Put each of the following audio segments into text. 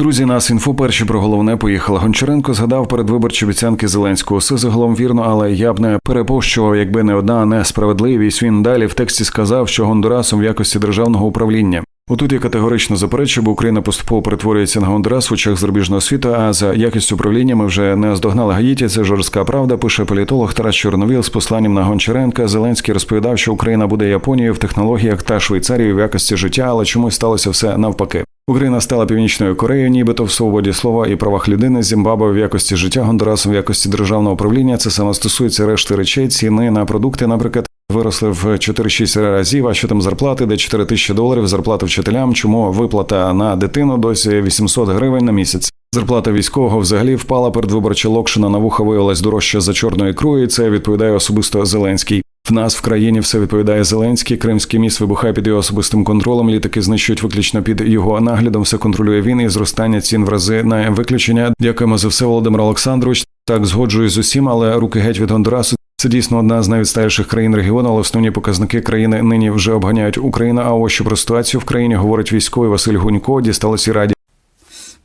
Друзі, нас інфо перші про головне поїхала. Гончаренко згадав передвиборчі обіцянки Зеленського. Все загалом вірно, але я б не перепощував, якби не одна несправедливість. Він далі в тексті сказав, що Гондурасом в якості державного управління. Отут я категорично заперечую, бо Україна поступово перетворюється на Гондурас в очах зарубіжного світу. А за якістю управління ми вже не здогнали Гаїті. Це жорстка правда. Пише політолог Тарас Чорновіл з посланням на Гончаренка. Зеленський розповідав, що Україна буде Японією в технологіях та Швейцарією в якості життя, але чомусь сталося все навпаки. Україна стала північною Кореєю, нібито в свободі слова і правах людини, Зімбабве в якості життя, Гондурасом в якості державного управління. Це саме стосується решти речей. Ціни на продукти, наприклад, виросли в 4-6 разів. А що там зарплати, де 4 тисячі доларів, зарплата вчителям. Чому виплата на дитину досі 800 гривень на місяць? Зарплата військового взагалі впала. Передвиборча локшина на вуха виявилась дорожче за чорної ікрою. і Це відповідає особисто Зеленський. Нас в країні все відповідає Зеленський. Кримський міст вибухає під його особистим контролем. Літаки знищують виключно під його наглядом. Все контролює він і зростання цін в рази на виключення. Дякуємо за все, Володимир Олександрович. Так згоджуюсь з усім, але руки геть від Гондурасу. Це дійсно одна з найвідсталіших країн регіону, але основні показники країни нині вже обганяють Україну. А ось що про ситуацію в країні говорить військовий Василь Гунько. Дісталося раді.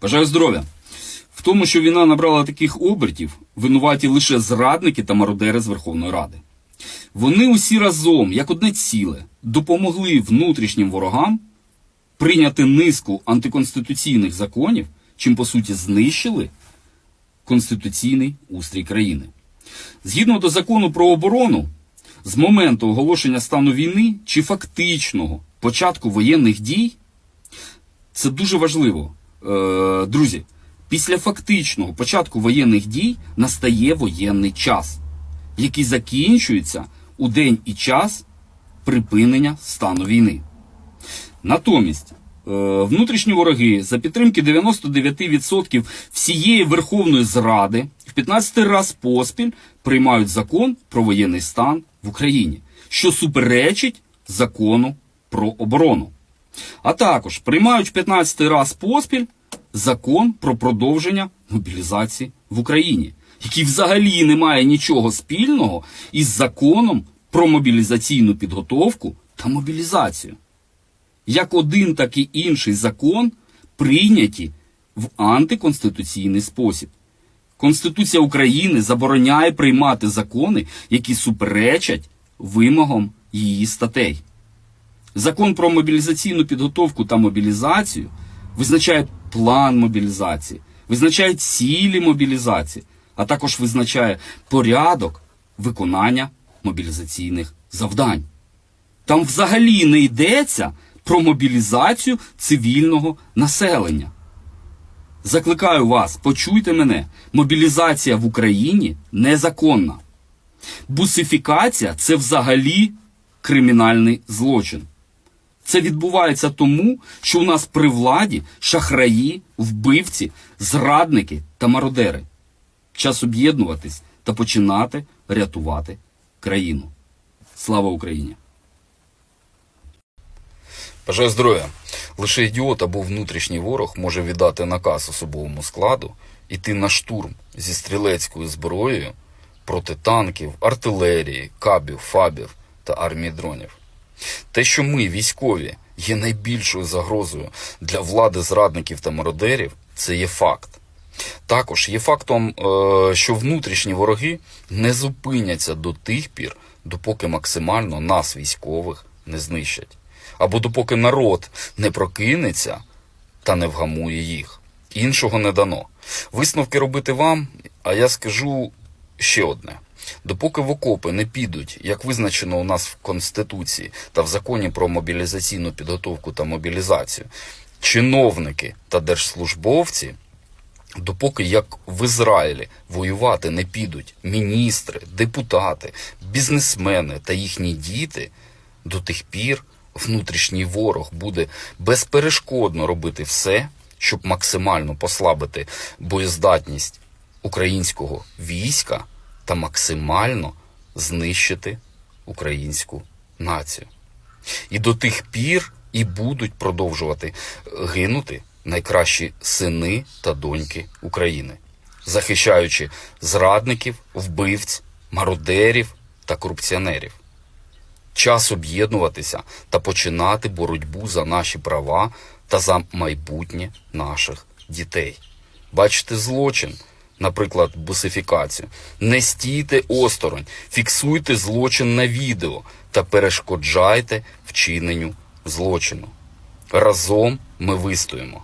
Бажаю здоров'я. В тому, що війна набрала таких обертів, винуваті лише зрадники та мародери з Верховної Ради. Вони усі разом, як одне ціле, допомогли внутрішнім ворогам прийняти низку антиконституційних законів, чим по суті знищили конституційний устрій країни. Згідно до закону про оборону, з моменту оголошення стану війни чи фактичного початку воєнних дій, це дуже важливо. Е, друзі, після фактичного початку воєнних дій настає воєнний час, який закінчується у день і час припинення стану війни. Натомість, е, внутрішні вороги за підтримки 99% всієї верховної зради в 15 раз поспіль приймають закон про воєнний стан в Україні, що суперечить закону про оборону. А також приймають в 15 раз поспіль закон про продовження мобілізації в Україні, який взагалі не має нічого спільного із законом про мобілізаційну підготовку та мобілізацію. Як один, так і інший закон прийняті в антиконституційний спосіб. Конституція України забороняє приймати закони, які суперечать вимогам її статей. Закон про мобілізаційну підготовку та мобілізацію визначає план мобілізації, визначає цілі мобілізації, а також визначає порядок виконання мобілізаційних завдань. Там взагалі не йдеться про мобілізацію цивільного населення. Закликаю вас, почуйте мене, мобілізація в Україні незаконна. Бусифікація це взагалі кримінальний злочин. Це відбувається тому, що у нас при владі шахраї, вбивці, зрадники та мародери. Час об'єднуватись та починати рятувати країну. Слава Україні! Бажаю здоров'я. Лише ідіот або внутрішній ворог може віддати наказ особовому складу іти на штурм зі стрілецькою зброєю проти танків, артилерії, кабів, фабів та армії дронів. Те, що ми, військові, є найбільшою загрозою для влади зрадників та мародерів, це є факт. Також є фактом, е, що внутрішні вороги не зупиняться до тих пір, допоки максимально нас, військових, не знищать. Або допоки народ не прокинеться та не вгамує їх. Іншого не дано. Висновки робити вам, а я скажу ще одне. Допоки в окопи не підуть, як визначено у нас в Конституції та в законі про мобілізаційну підготовку та мобілізацію, чиновники та держслужбовці, допоки як в Ізраїлі воювати не підуть міністри, депутати, бізнесмени та їхні діти, до тих пір внутрішній ворог буде безперешкодно робити все, щоб максимально послабити боєздатність українського війська та максимально знищити українську націю. І до тих пір і будуть продовжувати гинути найкращі сини та доньки України, захищаючи зрадників, вбивць, мародерів та корупціонерів. Час об'єднуватися та починати боротьбу за наші права та за майбутнє наших дітей. Бачите злочин, наприклад, бусифікацію. Не стійте осторонь, фіксуйте злочин на відео та перешкоджайте вчиненню злочину. Разом ми вистоїмо.